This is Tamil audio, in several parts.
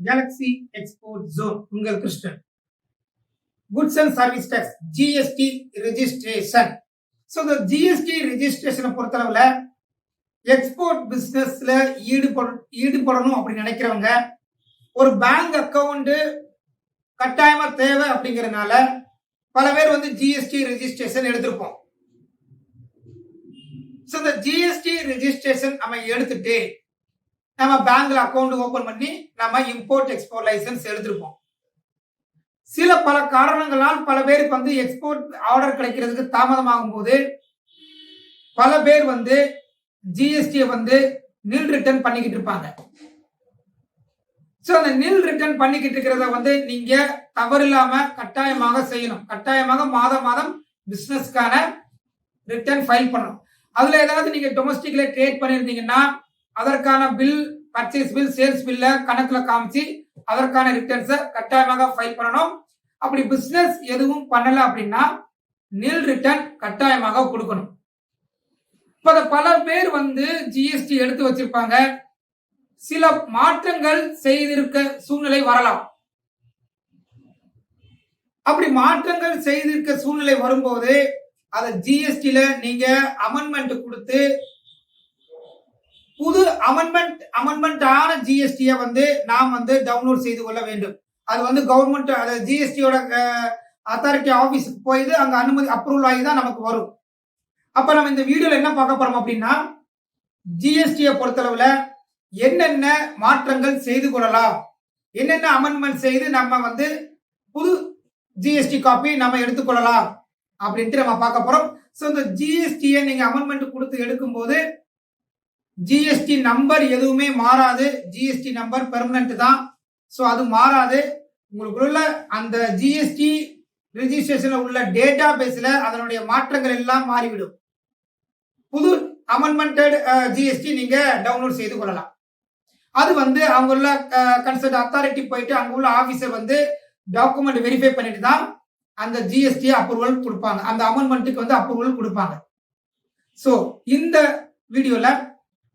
கேலக்ஸி எக்ஸ்போர்ட் ஜோன் உங்கள் Krishnan. Goods and service tax GST registration so இந்த ஜிஎஸ்டி ரிஜிஸ்ட்ரேஷனை பொறுத்தளவில் எக்ஸ்போர்ட் பிஸ்னஸில் ஈடுபட ஈடுபடணும் அப்படின்னு நினைக்கிறவங்க ஒரு பேங்க் அக்கௌண்ட்டு கட்டாயமாக தேவை அப்படிங்கிறதுனால பல பேர் வந்து ஜிஎஸ்டி ரெஜிஸ்ட்ரேஷன் எடுத்திருப்போம். ஸோ இந்த ஜிஎஸ்டி ரெஜிஸ்ட்ரேஷன் நம்ம எடுத்துட்டு நம்ம பேங்க்ல அக்கௌண்ட் ஓபன் பண்ணி நம்ம இம்போர்ட் எக்ஸ்போர்ட் லைசன்ஸ் எடுத்திருப்போம். சில பல காரணங்களால் பல பேருக்கு வந்து எக்ஸ்போர்ட் ஆர்டர் கிடைக்கிறதுக்கு தாமதமாகும் போது பல பேர் வந்து ஜிஎஸ்டியை வந்து நில் ரிட்டர்ன் பண்ணிக்கிட்டு இருப்பாங்க. ஸோ அந்த நில் ரிட்டர்ன் பண்ணிக்கிட்டு இருக்கிறத வந்து நீங்க தவறில்லாம கட்டாயமாக செய்யணும். கட்டாயமாக மாதம் மாதம் பிசினஸ்க்கான ரிட்டர்ன் ஃபைல் பண்ணணும். அதுல ஏதாவது நீங்க டொமஸ்டிக்ல ட்ரேட் பண்ணியிருந்தீங்கன்னா அதற்கான பில் பர்ச்சேஸ் பில் சேல்ஸ் பில்ல கணக்குல காமிச்சு அதற்கான ரிட்டர்ன்ஸை கட்டாயமாக ஃபைல் பண்ணணும். அப்படி பிசினஸ் எதுவும் பண்ணல அப்படின்னா நில் ரிட்டர்ன் கட்டாயமாக கொடுக்கணும். இப்ப பல பேர் வந்து ஜிஎஸ்டி எடுத்து வச்சிருப்பாங்க. சில மாற்றங்கள் செய்திருக்க சூழ்நிலை வரலாம். அப்படி மாற்றங்கள் செய்திருக்க சூழ்நிலை வரும்போது அதை ஜிஎஸ்டியில் நீங்க அமெண்ட்மெண்ட் கொடுத்து புது அமெண்ட்மெண்ட் அமெண்ட்மெண்டான ஜிஎஸ்டியை வந்து நாம் வந்து டவுன்லோட் செய்து கொள்ள வேண்டும். அது வந்து கவர்மெண்ட் அது ஜிஎஸ்டியோட அத்தாரிட்டி ஆஃபீஸுக்கு போயிது அங்க அனுமதி அப்ரூவல் ஆகி தான் நமக்கு வரும். அப்ப நம்ம இந்த வீடியோல என்ன பார்க்க போறோம் அப்படின்னா ஜிஎஸ்டியை பொறுத்தளவுல என்னென்ன மாற்றங்கள் செய்து கொள்ளலாம்? என்னென்ன அமெண்ட்மெண்ட் செய்து நம்ம வந்து புது ஜிஎஸ்டி காப்பி நம்ம எடுத்துக்கொள்ளலாம் அப்படின்ட்டு நம்ம பார்க்க போறோம். ஸோ இந்த ஜிஎஸ்டியை நீங்க அமெண்ட்மெண்ட் கொடுத்து எடுக்கும்போது ஜிஎஸ்டி நம்பர் எதுவுமே மாறாது. ஜிஎஸ்டி நம்பர் பெர்மனன்ட் தான். ஸோ அது மாறாது. உங்களுக்குள்ள அந்த ஜிஎஸ்டி ரிஜிஸ்ட்ரேஷனில் உள்ள டேட்டா பேஸில் அதனுடைய மாற்றங்கள் எல்லாம் மாறிவிடும். புது அமெண்ட்மெண்டட் ஜிஎஸ்டி நீங்கள் டவுன்லோட் செய்து கொள்ளலாம். அது வந்து அவங்க உள்ள கன்சல்ட் அத்தாரிட்டி போயிட்டு அங்கே உள்ள ஆஃபீஸர் வந்து டாக்குமெண்ட் வெரிஃபை பண்ணிட்டு தான் அந்த ஜிஎஸ்டி அப்ரூவல் கொடுப்பாங்க. அந்த அமெண்ட்மெண்ட்டுக்கு வந்து அப்ரூவல் கொடுப்பாங்க. ஸோ இந்த வீடியோவில்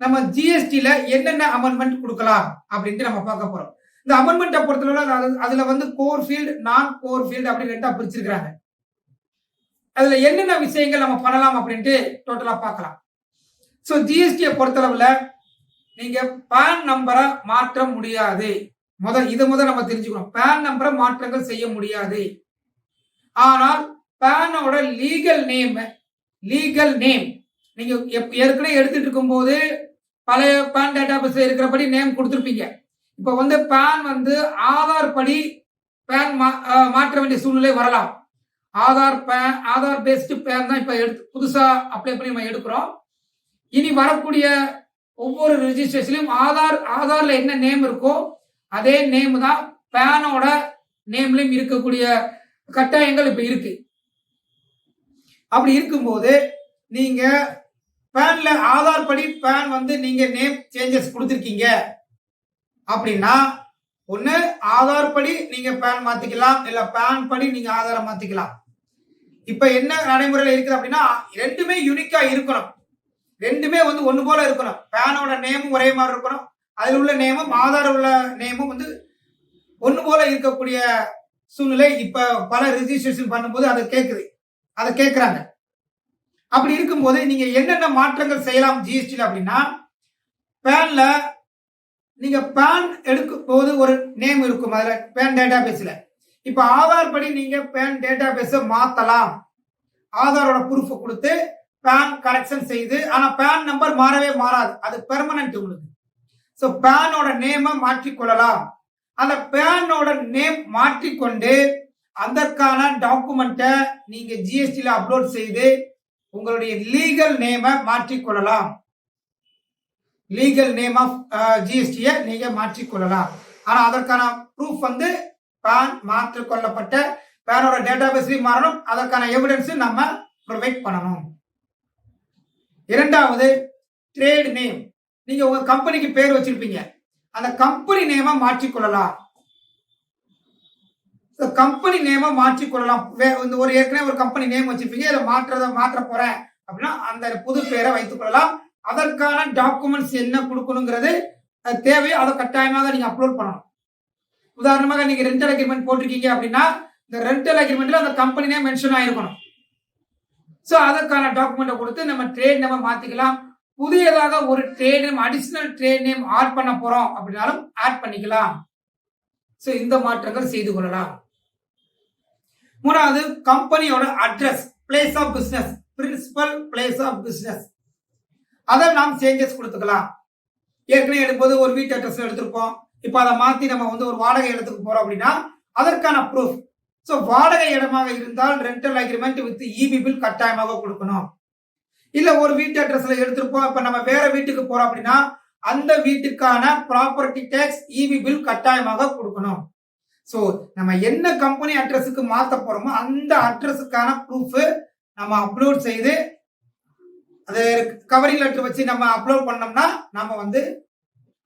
நம்ம ஜிஎஸ்டியில என்னென்ன அமெண்ட்மெண்ட் கொடுக்கலாம் அப்படின்ட்டு நம்ம பார்க்க போறோம். இந்த அமெண்ட்மெண்ட்டை பொறுத்தளவுல அதுல வந்து core field non core field அப்படின்னு ரெண்டா பிரிச்சிருக்கிறாங்க. அதுல என்னென்ன விஷயங்கள் நம்ம பண்ணலாம் அப்படின்ட்டு டோட்டலா பார்க்கலாம். ஸோ ஜிஎஸ்டியை பொறுத்தளவுல நீங்க பேன் நம்பரை மாற்ற முடியாது. முதல் இதை முதல் நம்ம தெரிஞ்சுக்கணும். பேன் நம்பரை மாற்றங்கள் செய்ய முடியாது. ஆனால் பேனோட லீகல் நேம் லீகல் நேம் நீங்க ஏற்கனவே எடுத்துட்டு இருக்கும்போது பழைய பேன் டேட்டா பேஸ்ல இருக்கிறபடி நேம் கொடுத்துருப்பீங்க. இப்ப வந்து பேன் வந்து ஆதார் படி பேன் மாற்ற வேண்டிய சூழ்நிலை வரலாம். Aadhaar PAN Aadhaar based PAN தான் இப்ப எடுத்து புதுசா அப்ளை பண்ணி நம்ம எடுக்கிறோம். இனி வரக்கூடிய ஒவ்வொரு ரிஜிஸ்ட்ரேஷன்லையும் ஆதார் ஆதார்ல என்ன நேம் இருக்கோ அதே நேம் தான் பேனோட நேம்லயும் இருக்கக்கூடிய கட்டாயங்கள் இப்ப இருக்கு. அப்படி இருக்கும்போது நீங்க பேன்ல ஆதார் படி பேன் வந்து நீங்க நேம் சேஞ்சஸ் கொடுத்துருக்கீங்க. அப்படின்னா ஒண்ணு ஆதார் படி நீங்க பேன் மாத்திக்கலாம். இல்ல பேன் படி நீங்க ஆதாரம் மாத்திக்கலாம். இப்ப என்ன நடைமுறையில இருக்குது அப்படின்னா ரெண்டுமே யூனிக்கா இருக்கணும். ரெண்டுமே வந்து ஒன்று போல இருக்கணும். பேனோட நேமும் ஒரே மாதிரி இருக்கணும். அதில் உள்ள நேமும் ஆதார் உள்ள நேமும் வந்து ஒன்று போல இருக்கக்கூடிய சூழ்நிலை இப்ப பல ரிஜிஸ்ட்ரேஷன் பண்ணும்போது அதை கேட்குது அதை கேட்குறாங்க அப்படி இருக்கும்போது நீங்க என்னென்ன மாற்றங்கள் செய்யலாம் ஜிஎஸ்டியில் அப்படின்னா பேன்ல நீங்க பேன் எடுக்கும் போது ஒரு நேம் இருக்கும் அதுல பேன் டேட்டா பேஸ்ல இப்ப ஆதார் படி நீங்க பேன் டேட்டா பேஸ மாத்தலாம். ஆதாரோட ப்ரூஃப் கொடுத்து பேன் கரெக்ஷன் செய்து ஆனா பேன் நம்பர் மாறவே மாறாது. அது பெர்மனன்ட் உங்களுக்கு. ஸோ பேனோட நேமை மாற்றிக்கொள்ளலாம் அந்த பேனோட நேம் மாற்றிக்கொண்டு அதற்கான டாக்குமெண்ட்டை நீங்க ஜிஎஸ்டியில் அப்லோட் செய்து உங்களுடைய லீகல் நேமை மாற்றிக்கொள்ளலாம். லீகல் நேம் ஆஃப் ஜிஎஸ்டியை நீங்க மாற்றிக்கொள்ளலாம். ஆனால் அதற்கான ப்ரூஃப் வந்து பேன் மாற்றிக்கொள்ளப்பட்ட பேனோட டேட்டா பேஸ்லையும் மாறணும். அதற்கான எவிடன்ஸு நம்ம ப்ரொவைட் பண்ணணும். இரண்டாவது ட்ரேட் நேம் நீங்க உங்க கம்பெனிக்கு பேர் வச்சிருப்பீங்க. அந்த கம்பெனி நேமை மாற்றிக்கொள்ளலாம். கம்பெனி நேமா மாற்றிக்கொள்ளலாம். இந்த ஒரு ஏற்கனவே ஒரு கம்பெனி நேம் வச்சிருப்பீங்க. இதை மாற்றத மாற்ற போறேன் அப்படின்னா அந்த புது பேரை வைத்துக் கொள்ளலாம். அதற்கான டாக்குமெண்ட்ஸ் என்ன கொடுக்கணுங்கிறது தேவையோ அதை கட்டாயமாக நீங்க அப்லோட் பண்ணணும். உதாரணமாக நீங்க ரெண்டல் அக்ரிமெண்ட் போட்டிருக்கீங்க அப்படின்னா இந்த ரெண்டல் அக்ரிமெண்ட்ல அந்த கம்பெனினே மென்ஷன் ஆயிருக்கணும். ஸோ அதற்கான டாக்குமெண்ட்டை கொடுத்து நம்ம ட்ரேட் நேமை மாத்திக்கலாம். புதியதாக ஒரு trade name additional trade name add பண்ண போறோம் அப்படின்னாலும் ஆட் பண்ணிக்கலாம். ஸோ இந்த மாற்றங்கள் செய்து கொள்ளலாம். மூணாவது கம்பெனியோட address place of business principal place of business அதை நாம் சேஞ்சஸ் கொடுத்துக்கலாம். ஏற்கனவே எடுக்கும்போது ஒரு வீட்டு அட்ரஸ் எடுத்திருப்போம். இப்போ அதை மாற்றி நம்ம வந்து ஒரு வாடகை இடத்துக்கு போகிறோம் அப்படின்னா அதற்கான ப்ரூஃப் ஸோ வாடகை இடமாக இருந்தால் rental agreement with EB bill கட்டாயமாக கொடுக்கணும். இல்லை ஒரு வீட்டு அட்ரஸில் எடுத்திருப்போம். இப்போ நம்ம வேற வீட்டுக்கு போகிறோம் அப்படின்னா அந்த வீட்டுக்கான ப்ராப்பர்ட்டி டேக்ஸ் இபி பில் கட்டாயமாக கொடுக்கணும். ஸோ நம்ம என்ன கம்பெனி அட்ரஸுக்கு மாற்ற போறோமோ அந்த அட்ரஸுக்கான ப்ரூஃப் நம்ம அப்லோட் செய்து அது கவரிங் லெட்டர் வச்சு நம்ம அப்லோட் பண்ணோம்னா நம்ம வந்து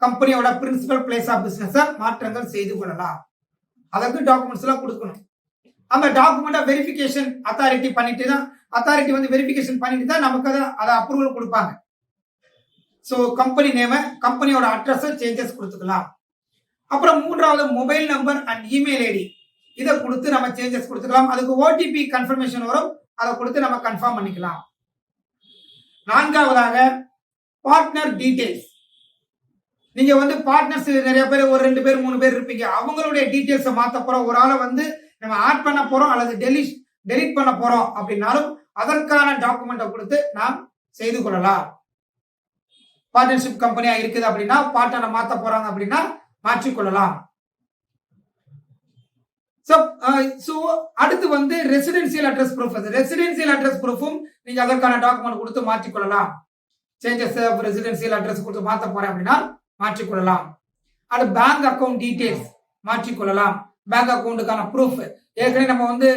கம்பெனியோட பிரின்சிபல் பிளேஸ் ஆஃப் பிஸ்னஸை மாற்றங்கள் செய்து கொள்ளலாம். அதற்கு டாக்குமெண்ட்ஸ் எல்லாம் கொடுக்கணும். அந்த டாக்குமெண்ட்டை வெரிஃபிகேஷன் அத்தாரிட்டி பண்ணிட்டு தான் அத்தாரிட்டி வந்து வெரிஃபிகேஷன் பண்ணிட்டு தான் நமக்கு அதை அதை அப்ரூவல் கொடுப்பாங்க. ஸோ கம்பெனி நேமை கம்பெனியோட அட்ரஸை சேஞ்சஸ் கொடுத்துக்கலாம். அப்புறம் மூன்றாவது mobile number and email ID இதை கொடுத்து நம்ம சேஞ்சஸ் கொடுத்துக்கலாம். அதுக்கு ஓடிபி கன்ஃபர்மேஷன் வரும். அதை கொடுத்து நம்ம கன்ஃபார்ம் பண்ணிக்கலாம். நான்காவதாக பார்ட்னர் டீடைல்ஸ் நீங்க வந்து பார்ட்னர்ஸ் நிறைய பேர் ஒரு ரெண்டு பேர் மூணு பேர் இருப்பீங்க. அவங்களுடைய டீட்டெயில்ஸை மாத்த போறோம். ஒரு ஆளை வந்து நம்ம ஆட் பண்ண போறோம் அல்லது டெலிஷ் டெலிட் பண்ண போறோம் அப்படின்னாலும் அதற்கான டாக்குமெண்ட்டை கொடுத்து நாம் செய்து கொள்ளலாம். பார்ட்னர்ஷிப் கம்பெனியா இருக்குது அப்படின்னா பார்ட்னரை மாத்த போறாங்க அப்படின்னா மாற்றிக்கொள்ளலாம் ஸோ uh, அடுத்து வந்து residential address proof residential address ப்ரூஃபும் நீங்க அதற்கான டாக்குமெண்ட் கொடுத்து மாற்றிக்கொள்ளலாம் சேஞ்சஸ் ரெசிடென்சியல் அட்ரஸ் கொடுத்து மாற்ற போறேன் அப்படின்னா மாற்றிக்கொள்ளலாம் அது பேங்க் அக்கௌண்ட் டீடைல்ஸ் மாற்றிக்கொள்ளலாம் பேங்க் அக்கௌண்ட்டுக்கான ப்ரூஃப் ஏற்கனவே நம்ம வந்து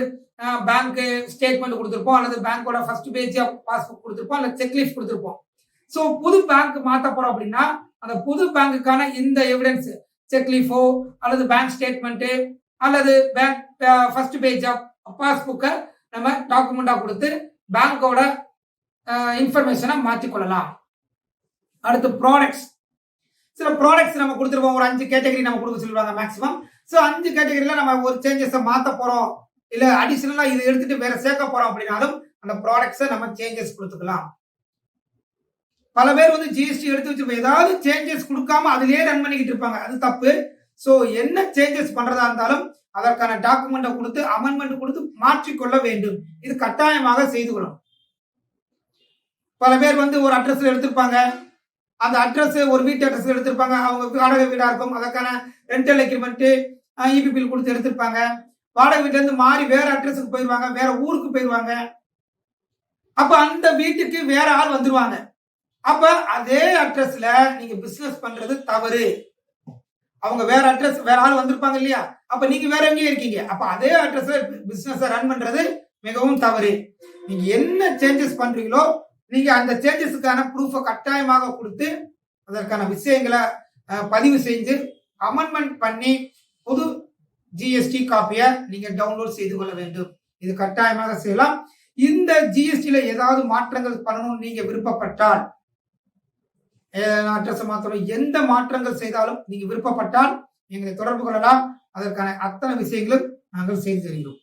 uh, பேங்க் ஸ்டேட்மெண்ட் கொடுத்துருப்போம் அல்லது பேங்கோட ஃபர்ஸ்ட் பேஜ் பாஸ்புக் கொடுத்துருப்போம் அல்லது செக்லிஸ்ட் கொடுத்துருப்போம். ஸோ புது பேங்க் மாற்ற போறோம் அப்படின்னா அந்த புது பேங்குக்கான இந்த எவிடன்ஸ் செக்லீஃபோ அல்லது பேங்க் ஸ்டேட்மெண்ட்டு அல்லது பேங்க் ஃபர்ஸ்ட் பேஜ் ஆஃப் பாஸ்புக்கை நம்ம டாக்குமெண்ட்டாக கொடுத்து பேங்கோட இன்ஃபர்மேஷனை மாற்றிக்கொள்ளலாம் அடுத்து ப்ராடக்ட்ஸ் சில ப்ராடக்ட்ஸ் நம்ம கொடுத்துருப்போம். ஒரு அஞ்சு கேட்டகரி நம்ம கொடுக்க சொல்லுவாங்க மேக்ஸிமம் ஸோ அஞ்சு கேட்டகரியில் நம்ம ஒரு சேஞ்சஸை மாற்ற போகிறோம் இல்லை அடிஷ்னலாக இது எடுத்துகிட்டு வேற சேர்க்க போகிறோம் அப்படின்னாலும் அந்த ப்ராடக்ட்ஸை நம்ம சேஞ்சஸ் கொடுத்துக்கலாம். பல பேர் வந்து ஜிஎஸ்டி எடுத்து வச்சு ஏதாவது சேஞ்சஸ் கொடுக்காம அதுலயே ரன் பண்ணிக்கிட்டு இருப்பாங்க. அது தப்பு. ஸோ என்ன சேஞ்சஸ் பண்றதா இருந்தாலும் அதற்கான டாக்குமெண்ட்டை கொடுத்து அமெண்ட்மெண்ட் கொடுத்து மாற்றிக்கொள்ள வேண்டும். இது கட்டாயமாக செய்து கொள்ளும் பல பேர் வந்து ஒரு அட்ரஸ் எடுத்திருப்பாங்க. அந்த அட்ரஸ் ஒரு வீட்டு அட்ரஸ் எடுத்திருப்பாங்க. அவங்க வாடகை வீடா இருக்கும். அதற்கான ரெண்டல் அக்ரிமெண்ட் இபி பில் கொடுத்து எடுத்திருப்பாங்க. வாடகை வீட்டுல இருந்து மாறி வேற அட்ரஸுக்கு போயிருவாங்க. வேற ஊருக்கு போயிருவாங்க. அப்ப அந்த வீட்டுக்கு வேற ஆள் வந்துருவாங்க. அப்ப அதே அட்ரஸ்ல நீங்க பிசினஸ் பண்றது தவறு. அவங்க வேற அட்ரஸ் வேற ஆள் வந்திருப்பாங்க இல்லையா? அப்ப நீங்க வேற எங்கேயும் இருக்கீங்க. அப்ப அதே அட்ரஸ்ல பிசினஸ் ரன் பண்றது மிகவும் தவறு. நீங்க என்ன சேஞ்சஸ் பண்றீங்களோ நீங்க அந்த சேஞ்சஸுக்கான ப்ரூஃபை கட்டாயமாக கொடுத்து அதற்கான விஷயங்களை பதிவு செஞ்சு அமெண்ட்மெண்ட் பண்ணி புது ஜிஎஸ்டி காப்பியை நீங்க டவுன்லோட் செய்து கொள்ள வேண்டும். இது கட்டாயமாக செய்யலாம். இந்த ஜிஎஸ்டியில ஏதாவது மாற்றங்கள் பண்ணணும்னு நீங்க விருப்பப்பட்டால் அட்ரஸ் மாற்றணும் எந்த மாற்றங்கள் செய்தாலும் நீங்க விருப்பப்பட்டால் எங்களை தொடர்பு கொள்ளலாம். அதற்கான அத்தனை விஷயங்களும் நாங்கள் செய்து தருகிறோம்.